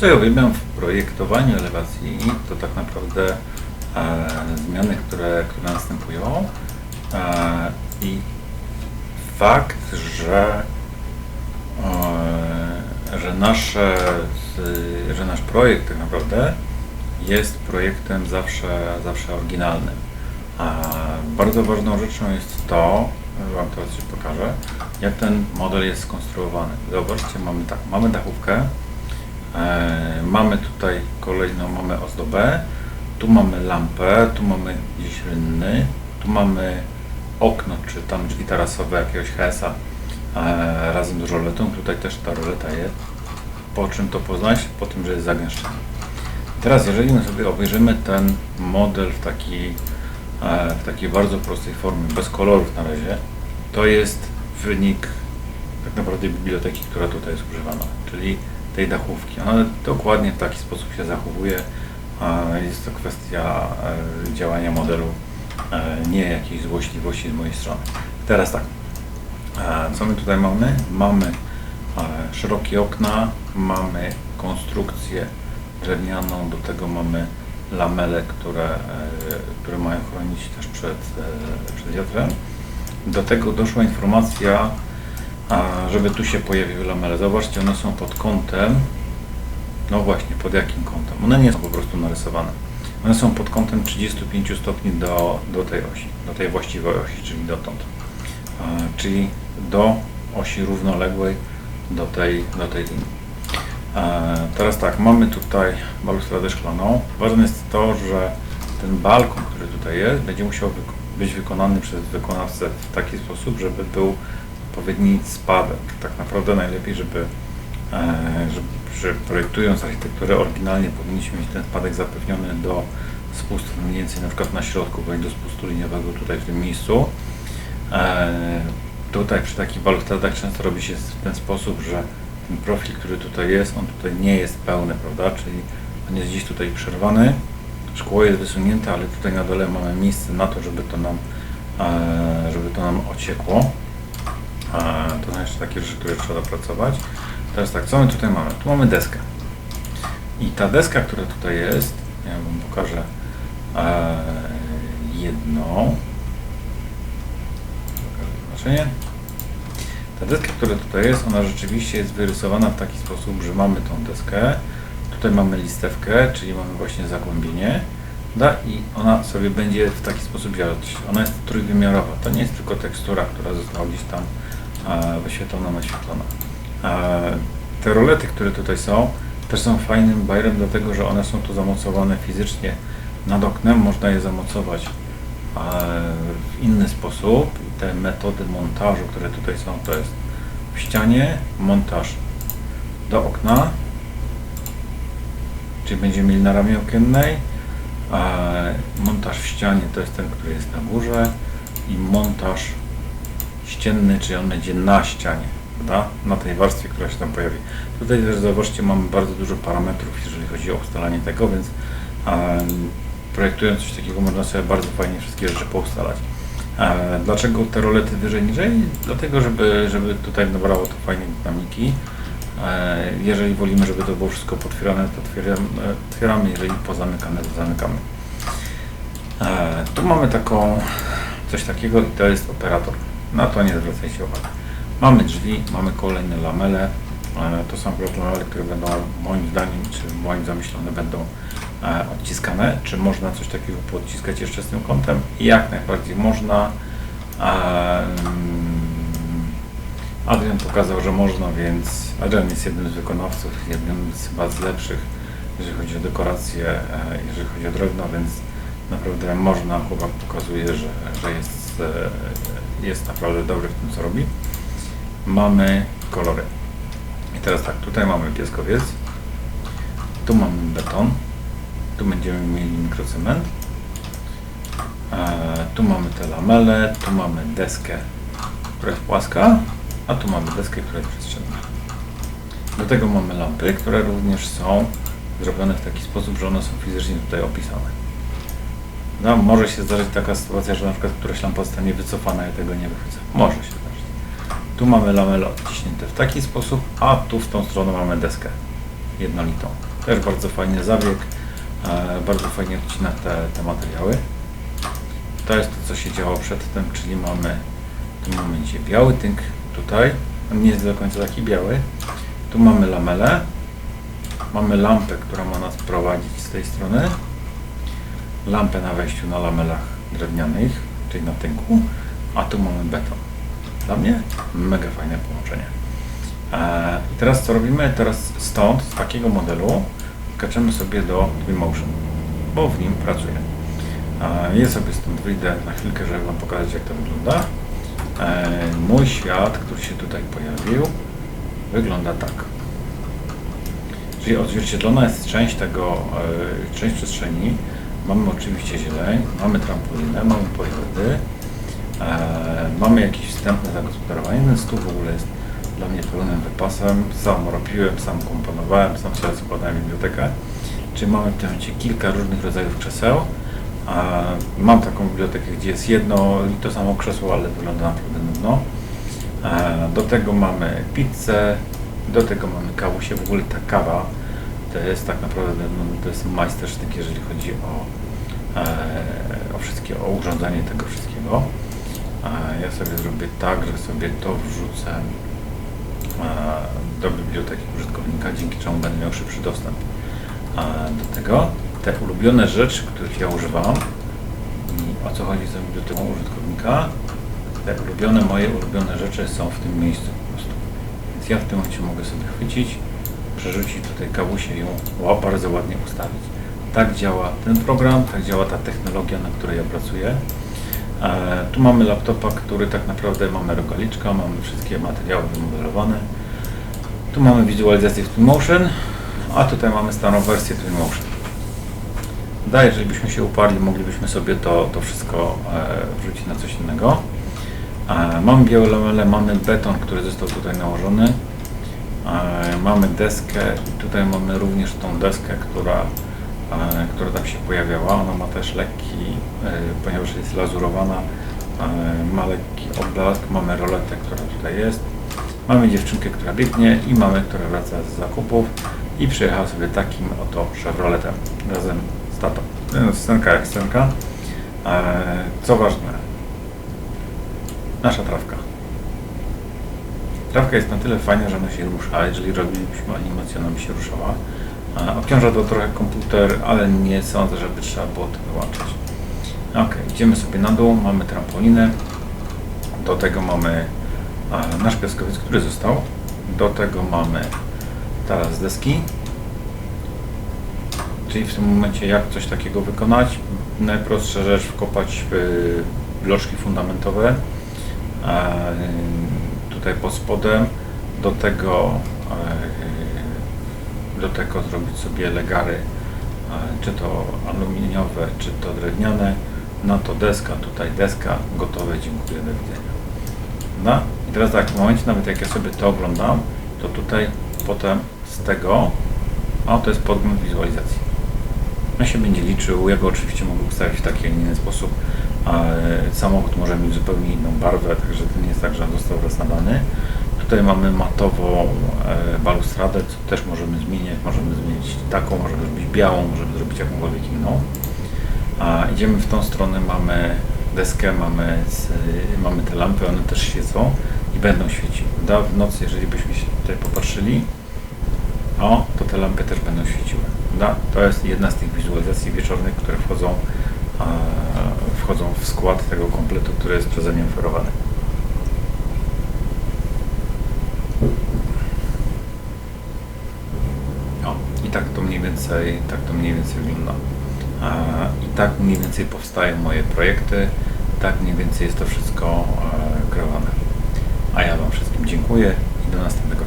co ja uwielbiam w projektowaniu elewacji, to tak naprawdę e, zmiany, które, które następują e, i fakt, że, e, że, nasze, że nasz projekt tak naprawdę jest projektem zawsze, zawsze oryginalnym. A bardzo ważną rzeczą jest to, Wam teraz się pokażę, jak ten model jest skonstruowany. Zobaczcie, mamy tak, mamy dachówkę, mamy tutaj kolejną, mamy ozdobę, tu mamy lampę, tu mamy gdzieś rynny, tu mamy okno, czy tam drzwi tarasowe jakiegoś HS-a e, razem z roletą, tutaj też ta roleta jest. Po czym to poznać? Po tym, że jest zagęszczenie. Teraz, jeżeli my sobie obejrzymy ten model w takiej, e, w takiej bardzo prostej formie, bez kolorów na razie, to jest wynik tak naprawdę biblioteki, która tutaj jest używana, czyli tej dachówki. Ona dokładnie w taki sposób się zachowuje. Jest to kwestia e, działania modelu, e, nie jakiejś złośliwości z mojej strony. Teraz tak, e, co my tutaj mamy? Mamy szerokie okna, mamy konstrukcję drewnianą, do tego mamy lamele, które, które mają chronić też przed, przed wiatrem. Do tego doszła informacja, żeby tu się pojawiły lamele. Zobaczcie, one są pod kątem, no właśnie, pod jakim kątem? One nie są po prostu narysowane. One są pod kątem 35 stopni do, do tej osi, do tej właściwej osi, czyli dotąd. Czyli do osi równoległej do tej, do tej linii. Teraz tak, mamy tutaj balustradę szklaną. Ważne jest to, że ten balkon, który tutaj jest, będzie musiał być wykonany przez wykonawcę w taki sposób, żeby był odpowiedni spadek. Tak naprawdę najlepiej, żeby, e, żeby że projektując architekturę oryginalnie powinniśmy mieć ten spadek zapewniony do spustu mniej więcej na przykład na środku, bądź do spustu liniowego tutaj w tym miejscu. E, Tutaj przy takich balustradach często robi się w ten sposób, że ten profil, który tutaj jest, on tutaj nie jest pełny, prawda? Czyli on jest gdzieś tutaj przerwany, szkło jest wysunięte, ale tutaj na dole mamy miejsce na to, żeby to nam, e, żeby to nam ociekło. To są jeszcze takie rzeczy, które trzeba dopracować. Teraz tak, co my tutaj mamy? Tu mamy deskę. I ta deska, która tutaj jest, ja Wam pokażę e, jedną. Pokażę znaczenie. Ta deska, która tutaj jest, ona rzeczywiście jest wyrysowana w taki sposób, że mamy tą deskę. Tutaj mamy listewkę, czyli mamy właśnie zagłębienie. I ona sobie będzie w taki sposób działać. Ona jest trójwymiarowa. To nie jest tylko tekstura, która została gdzieś tam wyświetlona, naświetlona. E, te rolety, które tutaj są, też są fajnym bajerem, dlatego że one są tu zamocowane fizycznie nad oknem. Można je zamocować e, w inny sposób. Te metody montażu, które tutaj są, to jest w ścianie, montaż do okna, czyli będziemy mieli na ramię okiennej. E, montaż w ścianie to jest ten, który jest na górze i montaż ścienny, czyli on będzie na ścianie, prawda? Na tej warstwie, która się tam pojawi. Tutaj też zobaczcie, mamy bardzo dużo parametrów, jeżeli chodzi o ustalanie tego, więc e, projektując coś takiego można sobie bardzo fajnie wszystkie rzeczy poustalać. E, dlaczego te rolety wyżej, niżej? Dlatego, żeby, żeby tutaj nabrało to fajnej dynamiki. E, Jeżeli wolimy, żeby to było wszystko potwierane, to otwieram- otwieramy, jeżeli pozamykane, to zamykamy. Tu mamy taką, coś takiego i to jest operator. Na to nie zwracajcie uwagi. Mamy drzwi, mamy kolejne lamele. E, To są lamele, które będą moim zdaniem, czy moim zamyślone będą e, odciskane. Czy można coś takiego podciskać jeszcze z tym kątem? Jak najbardziej można. Em, Adrian pokazał, że można, więc Adrian jest jednym z wykonawców, jednym z chyba z lepszych, jeżeli chodzi o dekorację, e, jeżeli chodzi o drewno, więc naprawdę można, chłopak pokazuje, że, że jest, e, jest naprawdę dobry w tym, co robi. Mamy kolory. I teraz tak, tutaj mamy pieskowiec, tu mamy beton, tu będziemy mieli mikrocement, e, tu mamy te lamele, tu mamy deskę, która jest płaska, a tu mamy deskę, która jest przestrzenna. Do tego mamy lampy, które również są zrobione w taki sposób, że one są fizycznie tutaj opisane. No, może się zdarzyć taka sytuacja, że na przykład któraś lampa zostanie wycofana i tego nie wychwycę. Może się zdarzyć. Tu mamy lamele odciśnięte w taki sposób, a tu w tą stronę mamy deskę jednolitą. Też bardzo fajny zabieg, e, bardzo fajnie odcina te, te materiały. To jest to, co się działo przedtem, czyli mamy w tym momencie biały tynk tutaj, on nie jest do końca taki biały. Tu mamy lamelę, mamy lampę, która ma nas prowadzić z tej strony, lampę na wejściu na lamelach drewnianych, czyli na tynku, a tu mamy beton. Dla mnie mega fajne połączenie. I teraz co robimy? Teraz stąd, z takiego modelu, skaczemy sobie do Twinmotion, bo w nim pracuję. Eee, Ja sobie stąd wyjdę na chwilkę, żeby Wam pokazać, jak to wygląda. Eee, Mój świat, który się tutaj pojawił, wygląda tak. Czyli odzwierciedlona jest część tego, e, część przestrzeni. Mamy oczywiście zieleń, mamy trampolinę, mamy pojazdy, e, mamy jakieś wstępne zagospodarowanie. Ten stół w ogóle jest dla mnie pełnym wypasem. Sam robiłem, sam komponowałem, sam sobie składałem bibliotekę. Czyli mamy w tym momencie kilka różnych rodzajów krzeseł. A mam taką bibliotekę, gdzie jest jedno i to samo krzesło, ale wygląda naprawdę nudno. E, Do tego mamy pizzę, do tego mamy kawusie. W ogóle ta kawa to jest tak naprawdę no, to jest majstersztyk, jeżeli chodzi o, e, o wszystkie, o urządzanie tego wszystkiego. E, Ja sobie zrobię tak, że sobie to wrzucę e, do biblioteki użytkownika, dzięki czemu będę miał szybszy dostęp e, do tego. Te ulubione rzeczy, których ja używam i o co chodzi z biblioteką użytkownika, te ulubione, moje ulubione rzeczy są w tym miejscu po prostu. Więc ja w tym momencie mogę sobie chwycić, przerzucić tutaj kawusie i ją bardzo ładnie ustawić. Tak działa ten program, tak działa ta technologia, na której ja pracuję. E, tu mamy laptopa, który tak naprawdę mamy rogaliczka, mamy wszystkie materiały wymodelowane. Tu mamy wizualizację w Twinmotion, a tutaj mamy starą wersję Twinmotion. Da, jeżeli byśmy się uparli, moglibyśmy sobie to, to wszystko e, wrzucić na coś innego. E, mamy białe lamele, mamy beton, który został tutaj nałożony. E, mamy deskę i tutaj mamy również tą deskę, która, e, która tam się pojawiała. Ona ma też lekki, e, ponieważ jest lazurowana, ma lekki odblask, mamy roletę, która tutaj jest. Mamy dziewczynkę, która biegnie i mamy, która wraca z zakupów i przyjechała sobie takim oto Chevroletem razem z tatą. No, Scenka jak scenka. Co ważne, nasza trawka. Trawka jest na tyle fajna, że ona się rusza. Jeżeli robilibyśmy animację, ona by się ruszała. Obciąża to trochę komputer, ale nie sądzę, żeby trzeba było to wyłączyć. Ok, idziemy sobie na dół, mamy trampolinę. Do tego mamy nasz piaskowiec, który został. Do tego mamy teraz deski. Czyli w tym momencie jak coś takiego wykonać? Najprostsza rzecz wkopać bloczki fundamentowe. Tutaj pod spodem. Do tego e, do tego zrobić sobie legary, e, czy to aluminiowe, czy to drewniane. Na to deska, tutaj deska, gotowe, dziękuję, do widzenia. No i teraz tak, w momencie nawet jak ja sobie to oglądam, to tutaj potem z tego, o to jest podgląd wizualizacji. On się będzie liczył, ja go oczywiście mogę ustawić w taki, a inny sposób. Samochód może mieć zupełnie inną barwę, także to nie jest tak, że on został raz nadany. Tutaj mamy matową e, balustradę, co też możemy zmieniać. Możemy zmienić taką, możemy zrobić białą, możemy zrobić jakąkolwiek inną. A idziemy w tą stronę, mamy deskę, mamy, mamy te lampy, one też świecą i będą świeciły. Da, w nocy, jeżeli byśmy się tutaj popatrzyli, o, to te lampy też będą świeciły. Da, to jest jedna z tych wizualizacji wieczornych, które wchodzą, e, wchodzą w skład tego kompletu, który jest przeze mnie oferowany. O, i tak to mniej więcej, tak to mniej więcej wygląda. E, I tak mniej więcej powstają moje projekty, tak mniej więcej jest to wszystko e, kreowane. A ja Wam wszystkim dziękuję i do następnego.